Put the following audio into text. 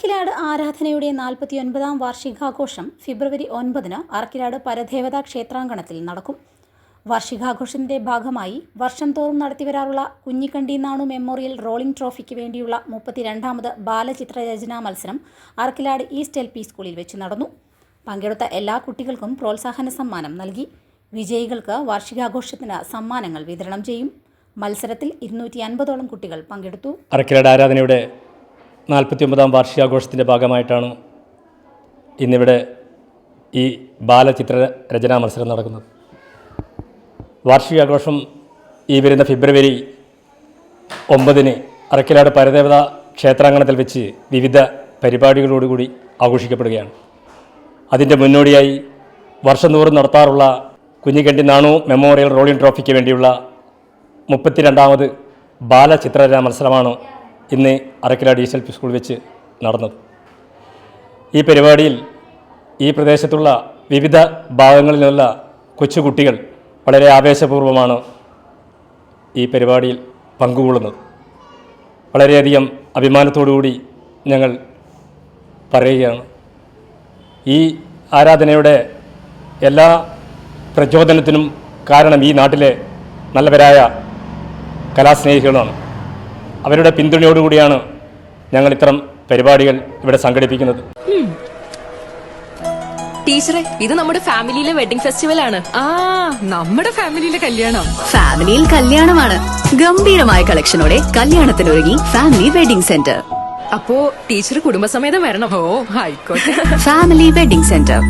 Arakkilad ആരാധനയുടെ നാൽപ്പത്തിയൊൻപതാം വാർഷികാഘോഷം ഫെബ്രുവരി ഒൻപതിന് അറക്കിലാട് പരദേവതാ ക്ഷേത്രാങ്കണത്തിൽ നടക്കും. വാർഷികാഘോഷത്തിന്റെ ഭാഗമായി വർഷം തോറും നടത്തിവരാറുള്ള കുഞ്ഞിക്കണ്ടി നാണു മെമ്മോറിയൽ റോളിംഗ് ട്രോഫിക്ക് വേണ്ടിയുള്ള മുപ്പത്തിരണ്ടാമത് ബാലചിത്ര രചനാ മത്സരം അറക്കിലാട് ഈസ്റ്റ് എൽ പി സ്കൂളിൽ വെച്ച് നടന്നു. പങ്കെടുത്ത എല്ലാ കുട്ടികൾക്കും പ്രോത്സാഹന സമ്മാനം നൽകി. വിജയികൾക്ക് വാർഷികാഘോഷത്തിന് സമ്മാനങ്ങൾ വിതരണം ചെയ്യും. മത്സരത്തിൽ ഇരുന്നൂറ്റി അൻപതോളം കുട്ടികൾ പങ്കെടുത്തു. അറക്കിലാട് ആരാധനയുടെ നാൽപ്പത്തിയൊമ്പതാം വാർഷികാഘോഷത്തിന്റെ ഭാഗമായിട്ടാണ് ഇന്നിവിടെ ഈ ബാലചിത്ര രചനാ മത്സരം നടക്കുന്നത്. വാർഷികാഘോഷം ഈ വരുന്ന ഫെബ്രുവരി ഒമ്പതിന് അറക്കിലാട് പരദേവത ക്ഷേത്രാങ്കണത്തിൽ വെച്ച് വിവിധ പരിപാടികളോടുകൂടി ആഘോഷിക്കപ്പെടുകയാണ്. അതിന്റെ മുന്നോടിയായി വർഷം തോറും നടത്താറുള്ള കുഞ്ഞിക്കണ്ടി നാണു മെമ്മോറിയൽ റോളിംഗ് ട്രോഫിക്ക് വേണ്ടിയുള്ള മുപ്പത്തിരണ്ടാമത് ബാലചിത്രരചന മത്സരമാണ് ഇന്ന് Arakkila D L P school വെച്ച് നടന്നത്. ഈ പരിപാടിയിൽ ഈ പ്രദേശത്തുള്ള വിവിധ ഭാഗങ്ങളിൽ നിന്നുള്ള കൊച്ചുകുട്ടികൾ വളരെ ആവേശപൂർവമാണ് ഈ പരിപാടിയിൽ പങ്കുകൊള്ളുന്നത്. വളരെയധികം അഭിമാനത്തോടുകൂടി ഞങ്ങൾ പറയുകയാണ്. ഈ ആരാധനയുടെ എല്ലാ പ്രചോദനത്തിനും കാരണം ഈ നാട്ടിലെ നല്ലവരായ കലാസ്നേഹികളാണ്. അവരുടെ പിന്തുണയോടുകൂടിയാണ് ഞങ്ങൾ ഇത്തരം പരിപാടികൾ ഇവിടെ സംഘടിപ്പിക്കുന്നത്. ടീച്ചറെ ഇത് നമ്മുടെ ഫാമിലിയിലെ വെഡിംഗ് ഫെസ്റ്റിവൽ ആണ് ആ നമ്മുടെ ഫാമിലിയിലെ കല്യാണം. ഫാമിലിയിൽ കല്യാണമാണ്. ഗംഭീരമായ കളക്ഷനോടെ കല്യാണത്തിനൊരുങ്ങി ഫാമിലി വെഡിംഗ് സെന്റർ. അപ്പോ ടീച്ചർ കുടുംബസമേതം വരണം. ഓ ആയിക്കോട്ടെ. Family wedding centre.